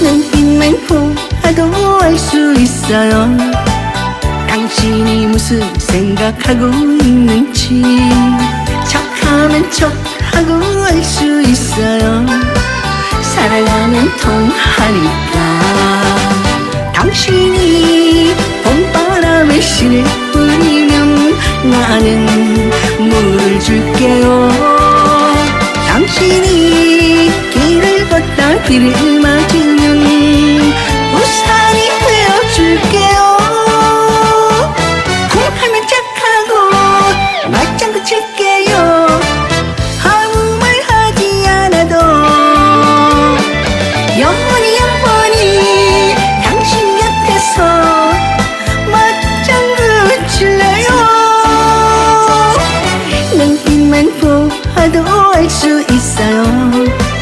눈빛만 보아도 알 수 있어요. 당신이 무슨 생각하고 있는지 척하면 척하고 알 수 있어요. 사랑하면 통하니까. 당신이 봄바람에 신을 뿌리면 나는 물을 줄게요. 당신이 길을 걷다 비를 맞으면 before, I don't like you, it's so.